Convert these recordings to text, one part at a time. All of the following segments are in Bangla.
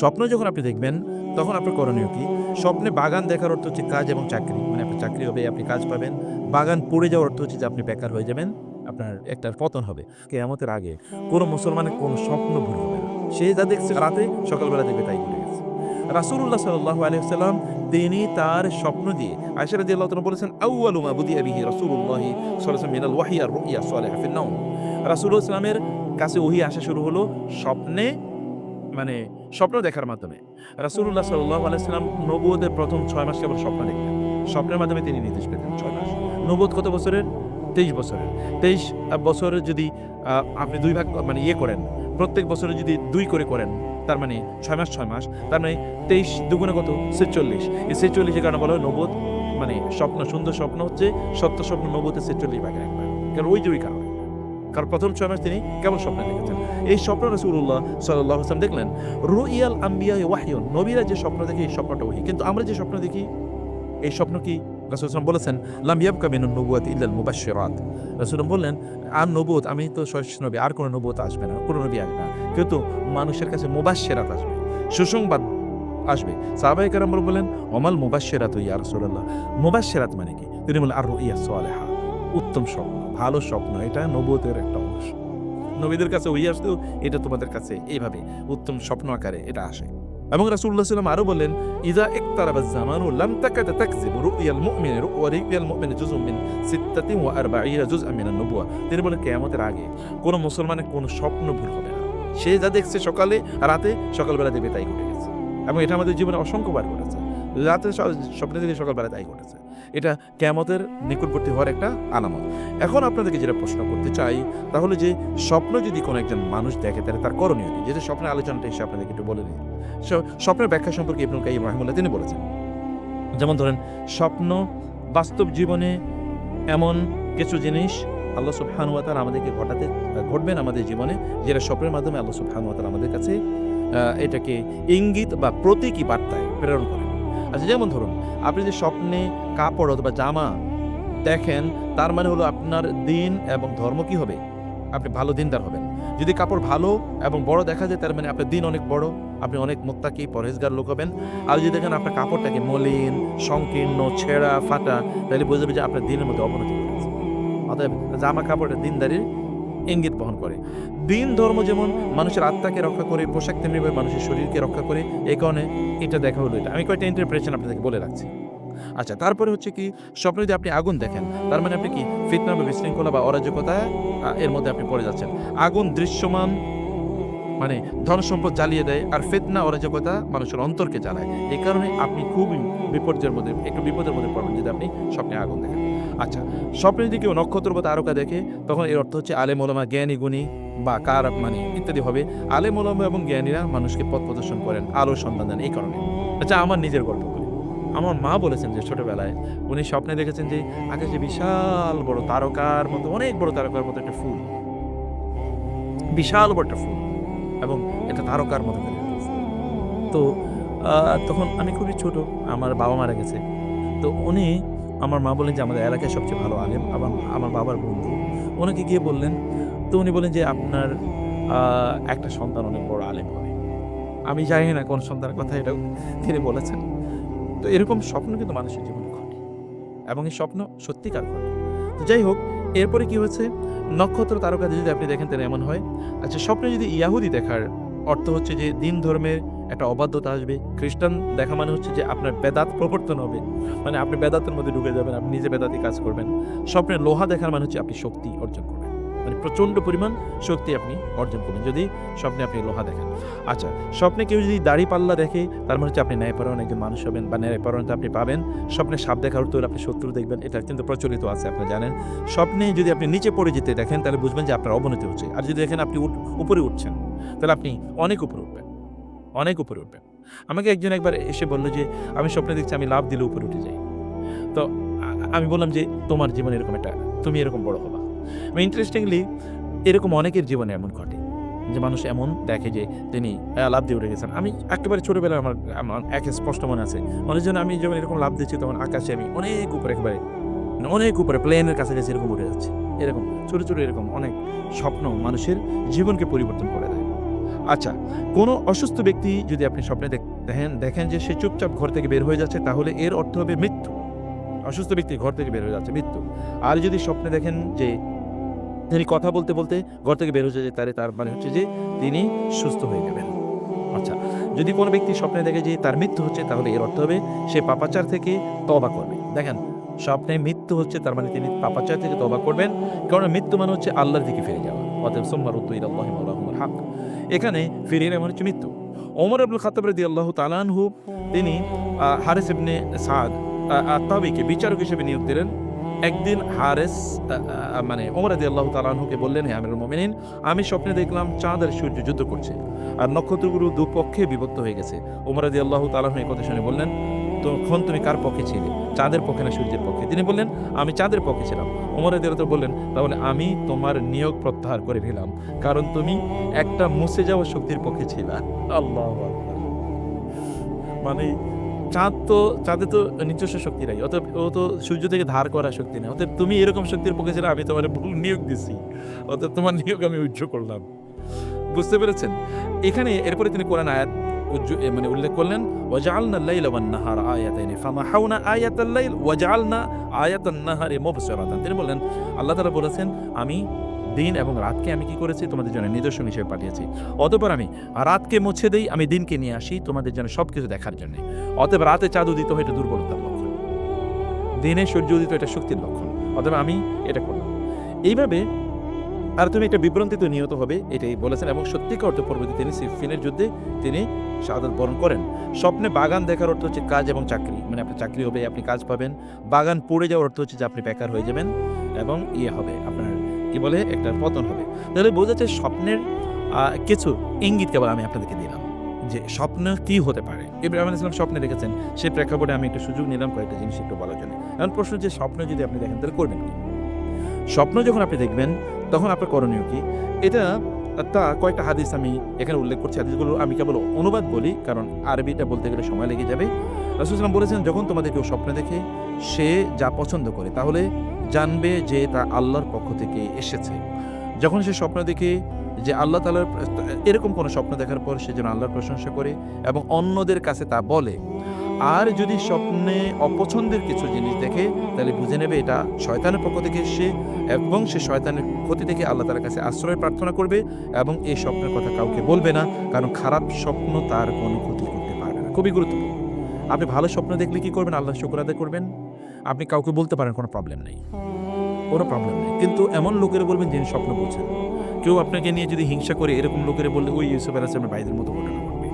স্বপ্ন যখন আপনি দেখবেন, তখন আপনার করণীয় কি? স্বপ্নে বাগান দেখার অর্থ হচ্ছে কাজ এবং চাকরি। মানে আপনার চাকরি হবে, আপনি কাজ পাবেন। বাগান পড়ে যাওয়ার অর্থ হচ্ছে যে আপনি বেকার হয়ে যাবেন, আপনার একটা পতন হবে। কেয়ামতের আগে কোনো মুসলমানের কোনো স্বপ্ন ভুল হবে না। সে যা দেখছে রাতে, সকালবেলা দেখবে তাই ঘটে গেছে। রাসুল্লাহ সাল্লাহ আলহিহাল্লাম তিনি তার স্বপ্ন দিয়ে আয়সা রাজি আল্লাহ বলেছেন আউআলু মা বুদি আবিহি রাসূলুল্লাহি সাল্লাল্লাহু আলাইহি মিনাল ওয়াহি আর রুইয়া সালিহা ফিন নাওম। রাসূলুল্লাহ ইসলামের কাছে ওহি আসা শুরু হলো, স্বপ্নে মানে স্বপ্ন দেখার মাধ্যমে। রাসূলুল্লাহ সাল্লাল্লাহু আলাইহি সাল্লাম নবুয়তের প্রথম ছয় মাস কেবল স্বপ্ন দেখতেন। স্বপ্নের মাধ্যমে তিনি নির্দেশ পেতেন ছয় মাস। নবুয়ত কত বছরের? তেইশ বছরের। তেইশ বছরের যদি আপনি দুই ভাগ মানে ইয়ে করেন, প্রত্যেক বছরে যদি দুই করে করেন, তার মানে ছয় মাস ছয় মাস, তার মানে তেইশ দুগুণে কত? ছেচল্লিশ। এই ছেচল্লিশের কারণে বলা হয় নবোধ মানে স্বপ্ন, সুন্দর স্বপ্ন হচ্ছে সত্য স্বপ্ন নবোধে ছেচল্লিশ ভাগের একবার। কারণ ওই ওই কারণে। কারণ প্রথম ছয় মাস তিনি কেমন স্বপ্ন দেখেছেন? এই স্বপ্ন রসুল্লাহ সাল্লাহ আসলাম দেখলেন, রুইয়াল আম্বিয়া ওয়াহিয়ন, নবীরা যে স্বপ্ন দেখে এই স্বপ্নটা ওহি। কিন্তু আমরা যে স্বপ্ন দেখি, এই স্বপ্ন কি? রাসুলাম বলেছেন লামিয়াব কামিন নবুয়াত ইল্লাল মুবাশশিরাত রাসুলাম বললেন, আর নবুত আমি তো শেষ নবী, আর কোনো নবুত আসবে না, কোনো নবী আসবে না। কিন্তু মানুষের কাছে মুবাশশিরাত আসবে, সুসংবাদ আসবে। সাহাবাই কারাম বলেন অমাল মুবাশশিরাত ইয়া রাসূলুল্লাহ। মুবাশশিরাত মানে কি? তিনি বলেন, আর রুইয়া সালেহা। উত্তম স্বপ্ন, ভালো স্বপ্ন, এটা নবুতের একটা অংশ। নবীদের কাছে ওই আসতেও এটা তোমাদের কাছে এইভাবে উত্তম স্বপ্ন আকারে এটা আসে। এবং রাসূলুল্লাহ সাল্লাম আরও বললেন ইদা ইকতারাবা জামানু লাম তাকাদ তাকযিবু রুয়াল মুমিন ওয়া রিয়াল মুমিন জুজুম মিন সিত্তাতিন ওয়া আরবাঈনা জুজআন মিনান নবুয়া তিনি বলেন কিয়ামতের আগে কোন মুসলমানের কোনো স্বপ্ন ভুল হবে না। সে যা দেখছে সকালে রাতে সকালবেলা দেবে তাই ঘটে গেছে। এবং এটা আমাদের জীবনে অসংখ্যবার ঘটেছে। রাতে স্বপ্নে দেখে সকালবেলা তাই ঘটেছে। এটা কেয়ামতের নিকটবর্তী হওয়ার একটা আলামত। এখন আপনাদেরকে যেটা প্রশ্ন করতে চাই তাহলে যে স্বপ্ন যদি কোনো একজন মানুষ দেখে, তাহলে তার করণীয় কি? যেটা স্বপ্নের আলোচনাটা এসে আপনাদেরকে একটু বলে দিই। স্বপ্নের ব্যাখ্যা সম্পর্কে ইবনুল কাইম রাহিমুল্লাহ তিনি বলেছেন, যেমন ধরেন, স্বপ্ন বাস্তব জীবনে এমন কিছু জিনিস আল্লাহ সুবহানুয়াতাল আমাদেরকে ঘটাতে ঘটবেন আমাদের জীবনে, যেটা স্বপ্নের মাধ্যমে আল্লাহ সুবহানুয়াতাল আমাদের কাছে এটাকে ইঙ্গিত বা প্রতীকী বার্তায় প্রেরণ করেন আচ্ছা যেমন ধরুন, আপনি যে স্বপ্নে কাপড় অথবা জামা দেখেন, তার মানে হলো আপনার দিন এবং ধর্ম কি হবে? আপনি ভালো দিনদার হবেন। যদি কাপড় ভালো এবং বড় দেখা যায়, তার মানে আপনার দিন অনেক বড়, আপনি অনেক মোত্তাকি, পরহেজগার লোক হবেন। আর যদি দেখেন আপনার কাপড়টাকে মলিন, সংকীর্ণ, ছেঁড়া, ফাটা, তাহলে বুঝবে যে আপনার দিনের মধ্যে অবনতি অতএব জামা কাপড়ের দিনদারির ইঙ্গিত বহন করে। দিন ধর্ম যেমন মানুষের আত্মাকে রক্ষা করে, পোশাক তেমনিভাবে মানুষের শরীরকে রক্ষা করে এই কারণে এটা দেখা হলো এটা। আমি কয়েকটা ইন্টারপ্রেশন আপনাদেরকে বলে রাখছি। আচ্ছা তারপরে হচ্ছে কি, স্বপ্নে যদি আপনি আগুন দেখেন, তার মানে আপনি কি ফিতনা বা বিশৃঙ্খলা বা অরাজকতা এর মধ্যে আপনি পড়ে যাচ্ছেন। আগুন দৃশ্যমান মানে ধন সম্পদ জ্বালিয়ে দেয়, আর ফেতনা, অরাজকতা মানুষের অন্তরকে জ্বালায়। এই কারণে আপনি খুবই বিপর্যয়ের মধ্যে, একটু বিপদের মধ্যে পড়বেন যদি আপনি স্বপ্নে আগুন দেখেন। আচ্ছা স্বপ্নে যদি কেউ নক্ষত্র বা তারকা দেখে তখন এর অর্থ হচ্ছে আলে ওলামা জ্ঞানী গুণী বা কার মানে ইত্যাদি হবে। আলে ওলামা এবং জ্ঞানীরা মানুষকে পথ প্রদর্শন করেন আলোর সন্ধান দেন, এই কারণে। আচ্ছা আমার নিজের গল্প বলি। আমার মা বলেছেন যে ছোটবেলায় উনি স্বপ্নে দেখেছেন যে আকাশে বিশাল বড় তারকার মতো, অনেক বড় তারকার মতো একটা ফুল। বিশাল বড় একটা ফুল এবং একটা তারকার মতো। তো তখন আমি খুবই ছোট, আমার বাবা মারা গেছে। তো উনি আমার মা বলেন যে আমাদের এলাকায় সবচেয়ে ভালো আলেম এবং আমার বাবার বন্ধু। ওনাকে গিয়ে বললেন? তো উনি বলেন যে আপনার একটা সন্তান অনেক বড় আলেম হবে। আমি জানি না কোন সন্তানের কথা এটা তিনি বলেছেন। তো এরকম স্বপ্ন কিন্তু মানুষের জীবনে ঘটে এবং এই স্বপ্ন সত্যিকার ঘটে। তো যাই হোক, এরপরে কি হয়েছে? নক্ষত্র তারকা যদি আপনি দেখেন তাহলে এমন হয় আচ্ছা স্বপ্নে যদি ইয়াহুদি দেখার অর্থ হচ্ছে যে দিন ধর্মের একটা অবাধ্যতা আসবে। খ্রিস্টান দেখা মানে হচ্ছে যে আপনার বেদাত প্রবর্তন হবে। মানে আপনি বেদাতের মধ্যে ঢুকে যাবেন, আপনি নিজে বেদাতি কাজ করবেন। স্বপ্নের লোহা দেখার মানে হচ্ছে আপনি শক্তি অর্জন করবেন। মানে প্রচণ্ড পরিমাণ শক্তি আপনি অর্জন করবেন যদি স্বপ্নে আপনি লোহা দেখেন। আচ্ছা স্বপ্নে কেউ যদি দাড়ি পাল্লা দেখে, তার মানে হচ্ছে আপনি ন্যায়পরায়ণ একজন মানুষ হবেন বা ন্যায়পরায়ণতা আপনি পাবেন। স্বপ্নে সাপ দেখার অর্থ আপনি শত্রু দেখবেন, এটা কিন্তু প্রচলিত আছে, আপনি জানেন। স্বপ্নে যদি আপনি নিচে পড়ে যেতে দেখেন, তাহলে বুঝবেন যে আপনার অবনতি হচ্ছে। আর যদি দেখেন আপনি উপরে উঠছেন, তাহলে আপনি অনেক উপরে উঠবেন। অনেক উপরে উঠবেন আমাকে একজন একবার এসে বলল যে, আমি স্বপ্নে দেখছি আমি লাভ দিলে উপরে উঠে যাই। তো আমি বললাম যে, তোমার জীবনে এরকম একটা, তুমি এরকম বড় হবা। ইন্টারেস্টিংলি এরকম অনেকের জীবনে এমন ঘটে যে, মানুষ এমন দেখে যে, তিনি লাভ দিয়ে উঠে গেছেন। আমি একেবারে ছোটবেলায় আমার আমার এক স্পষ্ট মনে আছে। মনে জন্য আমি যখন এরকম লাভ দিচ্ছি, তখন আকাশে আমি অনেক উপরে একেবারে, অনেক উপরে প্লেনের কাছাকাছি এরকম উঠে যাচ্ছে। এরকম, ছোটো ছোটো এরকম অনেক স্বপ্ন মানুষের জীবনকে পরিবর্তন করে দেয়। আচ্ছা কোনো অসুস্থ ব্যক্তি যদি আপনি স্বপ্নে দেখ- দেখেন দেখেন যে সে চুপচাপ ঘর থেকে বের হয়ে যাচ্ছে, তাহলে এর অর্থ হবে মৃত্যু। অসুস্থ ব্যক্তি ঘর থেকে বের হয়ে যাচ্ছে, মৃত্যু। আর যদি স্বপ্নে দেখেন যে তিনি কথা বলতে বলতে ঘর থেকে বের হয়ে যাচ্ছে তারে তার মানে হচ্ছে যে তিনি সুস্থ হয়ে যাবেন আচ্ছা যদি কোনো ব্যক্তি স্বপ্নে দেখে যে তার মৃত্যু হচ্ছে, তাহলে এর অর্থ হবে সে পাপাচার থেকে তবা করবে। দেখেন, স্বপ্নে মৃত্যু হচ্ছে, তার মানে তিনি পাপাচার থেকে তবা করবেন কারণ মৃত্যু মানে হচ্ছে আল্লাহর দিকে ফিরে যাওয়া। অতএব সোম্মার উদ্দু ইলাল্লাহি মাওলাহুমুল হক। এখানে ফিরে এলে মানে হচ্ছে মৃত্যু। ওমর আব্দুল খাতাব রাদিয়াল্লাহু তাআলাহু তিনি আহ, হারিস ইবনে সাদ আত্তাবিকে বিচারক হিসেবে নিয়োগ দিলেন। একদিন হারেস মানে ওমর রাদিয়াল্লাহু তাআলাহুকে বললেন হে আমিরুল মুমিনিন আমি স্বপ্নে দেখলাম চাঁদ আর সূর্য যুদ্ধ করছে আর নক্ষত্রগুলো দুপক্ষে বিভক্ত হয়ে গেছে। ওমর রাদিয়াল্লাহু তাআলাহু এই কথা শুনে বললেন তখন তুমি কার পক্ষে ছিলে? চাঁদের পক্ষে না সূর্যের পক্ষে? তিনি বললেন, আমি চাঁদের পক্ষে ছিলাম। ওমর রাদিয়াল্লাহু বললেন, তাহলে আমি তোমার নিয়োগ প্রত্যাহার করে নিলাম কারণ তুমি একটা মুছে যাওয়া শক্তির পক্ষে ছিলা। আল্লাহ মানে চাঁদ তো, চাঁদে তো নিজস্ব শক্তি নাই। অতএব ও তো সূর্য থেকে ধার করা শক্তি নেই। অতএব তুমি এরকম শক্তির পক্ষে ছিল, আমি তোমার ভুল নিয়োগ দিছি। অতএব তোমার নিয়োগ আমি উজ্জ্ব করলাম। বুঝতে পেরেছেন? এখানে এরপরে তিনি কোরআন আয়াত মানে উল্লেখ করলেন, ওয়াজআলনা আল-লাইলা ওয়ান-নাহার আয়াতাইন, ফামাহাউনা আয়াতাল লাইল, ওয়াজআলনা আয়াতান নাহারি মুবসিরাতান। তিনি বললেন, আল্লাহ তাআলা বলেছেন, আমি দিন এবং রাতকে আমি কি করেছি? তোমাদের জন্য নিদর্শন হিসেবে পাঠিয়েছি। অতঃপর আমি রাতকে মুছে দেই, আমি দিনকে নিয়ে আসি তোমাদের জন্য সব কিছু দেখার জন্য। অতএব রাতে চাঁদ উদিত হয়, এটা দুর্বলতার লক্ষণ। দিনে সূর্য উদিত, এটা শক্তির লক্ষণ। অতএব আমি এটা করলাম। এইভাবে আর তুমি একটা বিভ্রান্তিতে নিহত হবে, এটাই বলেছেন এবং সত্যিকার অর্থ পরবর্তী তিনি সিফিনের যুদ্ধে তিনি শাহাদত বরণ করেন। স্বপ্নে বাগান দেখার অর্থ হচ্ছে কাজ এবং চাকরি। মানে আপনার চাকরি হবে, আপনি কাজ পাবেন। বাগান পড়ে যাওয়ার অর্থ হচ্ছে যে আপনি বেকার হয়ে যাবেন এবং ইয়ে হবে, আপনার কি বলে, একটা পতন হবে। তাহলে বোঝা যাচ্ছে স্বপ্নের কিছু ইঙ্গিত কেবল আমি আপনাদেরকে দিলাম। যে স্বপ্ন কি হতে পারে? ইব্রাহিম আলাইহিস সালাম স্বপ্নে রেখেছেন সেই প্রেক্ষাপটে আমি একটু সুযোগ নিলাম কয়েকটা জিনিস একটু বলার জন্য। এখন প্রশ্ন যে স্বপ্ন যদি আপনি দেখেন, তাহলে করবেন কি? স্বপ্ন যখন আপনি দেখবেন, তখন আপনার করণীয় কি? এটা তা কয়েকটা হাদিস আমি এখানে উল্লেখ করছি। হাদিসগুলো আমি কেবল অনুবাদ বলি, কারণ আরবিটা বলতে গেলে সময় লেগে যাবে। রাসুলাম বলেছেন, যখন তোমাদের কেউ স্বপ্ন দেখে, সে যা পছন্দ করে, তাহলে জানবে যে তা আল্লাহর পক্ষ থেকে এসেছে। যখন সে স্বপ্ন দেখে যে আল্লাহ তালার এরকম কোনো স্বপ্ন দেখার পর সে যেন আল্লাহর প্রশংসা করে এবং অন্যদের কাছে তা বলে আর যদি স্বপ্নে অপছন্দের কিছু জিনিস দেখে, তাহলে বুঝে নেবে এটা শয়তানের পক্ষ থেকে এসছে এবং সে শয়তানের ক্ষতি থেকে আল্লাহ তালার কাছে আশ্রয় প্রার্থনা করবে এবং এই স্বপ্নের কথা কাউকে বলবে না, কারণ খারাপ স্বপ্ন তার কোনো ক্ষতি করতে পারবে না। খুবই গুরুত্বপূর্ণ। আপনি ভালো স্বপ্ন দেখলে কি করবেন? আল্লাহ শুক্র আদায় করবেন। আপনি কাউকে বলতে পারেন, কোনো প্রবলেম নেই। কোনো প্রবলেম নেই। কিন্তু এমন লোকেরা বলবেন যিনি স্বপ্ন বলছেন কেউ আপনাকে নিয়ে যদি হিংসা করে, এরকম লোকেরা বললে, ওই ইউসুফ আলাহিসামের ভাইদের মতো ঘটনা ঘটবে।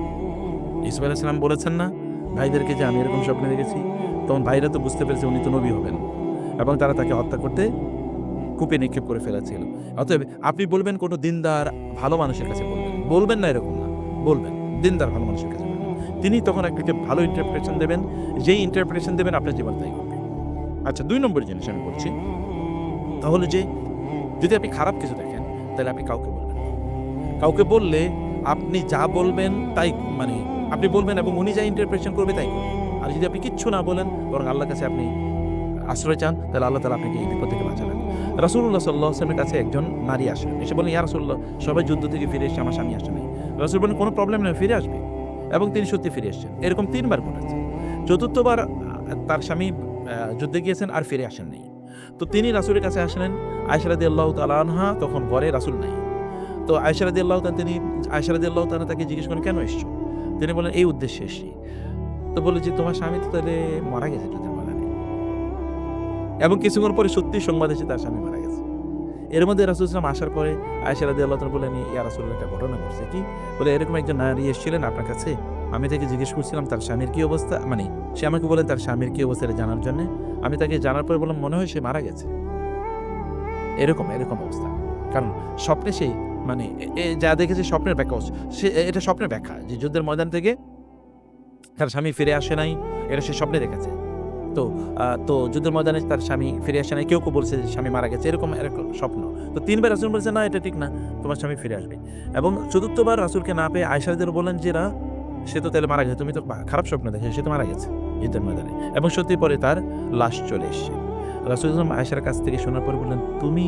ইউসুফ আলাহিসাম বলেছেন না ভাইদেরকে যে আমি এরকম স্বপ্নে দেখেছি, তখন ভাইরা তো বুঝতে পেরেছে উনি তো নবী হবেন। এবং তারা তাকে হত্যা করতে কূপে নিক্ষেপ করে ফেলেছিল। অতএব আপনি বলবেন কোনো দিনদার ভালো মানুষের কাছে বলবেন? বলবেন না এরকম না। বলবেন, দিনদার ভালো মানুষের কাছে তিনি তখন একটা ভালো ইন্টারপ্রিটেশন দেবেন, যেই ইন্টারপ্রিটেশন দেবেন আপনার জীবন তাই করবে আচ্ছা দুই নম্বর জিনিস আমি বলছি। তাহলে যে যদি আপনি খারাপ কিছু দেখেন, তাহলে আপনি কাউকে বলবেন কাউকে বললে আপনি যা বলবেন তাই মানে আপনি বলবেন এবং উনি যা ইন্টারপ্রিটেশন করবে তাই আর যদি আপনি কিচ্ছু না বলেন, বরং আল্লাহর কাছে আপনি আশ্রয় চান, তাহলে আল্লাহ তালা আপনাকে এই বিপদ থেকে বাঁচাবেন। রাসুল্লাহ সাল্লাহ আসলামের কাছে একজন নারী আসেন এসে বলেন ইয়া রাসুল্লাহ সবাই যুদ্ধ থেকে ফিরে এসে আমার স্বামী আসে রাসুল বলেন কোনো প্রবলেম নেই, ফিরে আসবে। এবং তিনি সত্যি ফিরে এসেছেন। এরকম তিনবার ঘটেছে। চতুর্থবার তার স্বামী যুদ্ধে গিয়েছেন, আর ফিরে আসেন নাই। তো তিনি রাসুলের কাছে আসলেন। আয়সারাদি আল্লাহ তালানহা তখন ঘরে রাসুল নাই। তো আয়সারাদি আল্লাহ তিনি আয়সারাদি আল্লাহ তাকে জিজ্ঞেস করেন, কেন এসছো? তিনি বলেন, এই উদ্দেশ্যে এসছি। তো বলে যে, তোমার স্বামী তো তাহলে মারা গেছে যুদ্ধে মারা নেই। এবং কিছুক্ষণ পরে সত্যি সংবাদ এসে তার স্বামী মারা গেছে। এর মধ্যে রাসুল ইসলাম আসার পরে আয়সারাদি আল্লাহ তালা বলেন ইয়া রাসুল্লাহ একটা ঘটনা ঘটছে কি? বলে, এরকম একজন নারী এসেছিলেন আপনার কাছে। আমি তাকে জিজ্ঞেস করছিলাম, তার স্বামীর কি অবস্থা? মানে সে আমাকে বলে, তার স্বামীর কি অবস্থা জানার জন্য? আমি তাকে জানার পরে বললাম, মনে হয় সে মারা গেছে। এরকম এরকম অবস্থা। কারণ স্বপ্নে সেই মানে যা দেখেছে স্বপ্নের ব্যাখ্যা। সে এটা স্বপ্নের ব্যাখ্যা যে যুদ্ধের ময়দান থেকে তার স্বামী ফিরে আসে নাই, এটা সে স্বপ্নে দেখেছে। তো তো যুদ্ধের ময়দানে তার স্বামী ফিরে আসে নাই, কেউ কেউ বলছে যে স্বামী মারা গেছে, এরকম এরকম স্বপ্ন। তো তিনবার রাসুল বলছে, না, এটা ঠিক না, তোমার স্বামী ফিরে আসবে। এবং চতুর্থবার রাসুলকে না পেয়ে আয়সাদের বললেন যে, না, সে তো তাহলে মারা গেছে, তুমি তো খারাপ স্বপ্ন দেখে, সে তো মারা গেছে যুদ্ধের ময়দানে। এবং সত্যি পরে তার লাশ চলে এসছে। রাসুল আয়সার কাছ থেকে শোনার পর বললেন, তুমি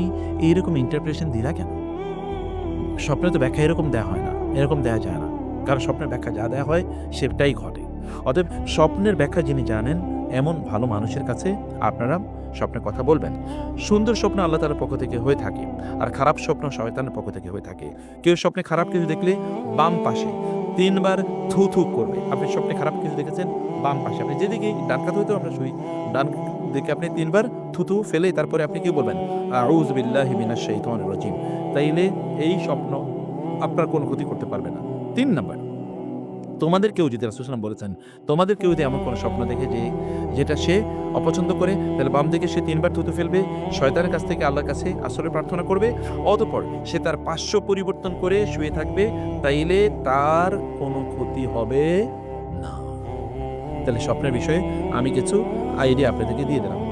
এইরকম ইন্টারপ্রিটেশন দিলা কেন? স্বপ্নে তো ব্যাখ্যা এরকম দেওয়া হয় না, এরকম দেওয়া যায় না। কারণ স্বপ্নের ব্যাখ্যা যা দেওয়া হয় সেটাই ঘটে। অতএব স্বপ্নের ব্যাখ্যা যিনি জানেন, এমন ভালো মানুষের কাছে আপনারা স্বপ্নের কথা বলবেন। সুন্দর স্বপ্ন আল্লাহ তালার পক্ষ থেকে হয়ে থাকে, আর খারাপ স্বপ্ন শয়তানের পক্ষ থেকে হয়ে থাকে। কেউ স্বপ্নে খারাপ কিছু দেখলে বাম পাশে তিনবার থু থু করবে। আপনি স্বপ্নে খারাপ কিছু দেখেছেন, বাম পাশে। আপনি যেদিকে ডান কাত হইতেও আমরা শুই, ডান দিকে আপনি তিনবার থুতু ফেলে তারপরে আপনি কি বলবেন? আউজ বিল্লাহি মিনাশ শাইতানির রাজিম। তাইলে এই স্বপ্ন আপনার কোনো ক্ষতি করতে পারবে না। তিন নাম্বার, তোমাদের কেউ যদি রাসুলাম বলেছেন, তোমাদের কেউ যদি এমন কোনো স্বপ্ন দেখে যে, যেটা সে অপছন্দ করে, তাহলে বাম দিকে সে তিনবার থুতু ফেলবে, শয়তানের কাছ থেকে আল্লাহর কাছে আশ্রয় প্রার্থনা করবে, অতপর সে তার পার্শ্ব পরিবর্তন করে শুয়ে থাকবে, তাইলে তার কোনো ক্ষতি হবে তাহলে স্বপ্নের বিষয়ে আমি কিছু আইডিয়া আপনাদেরকে দিয়ে দিলাম।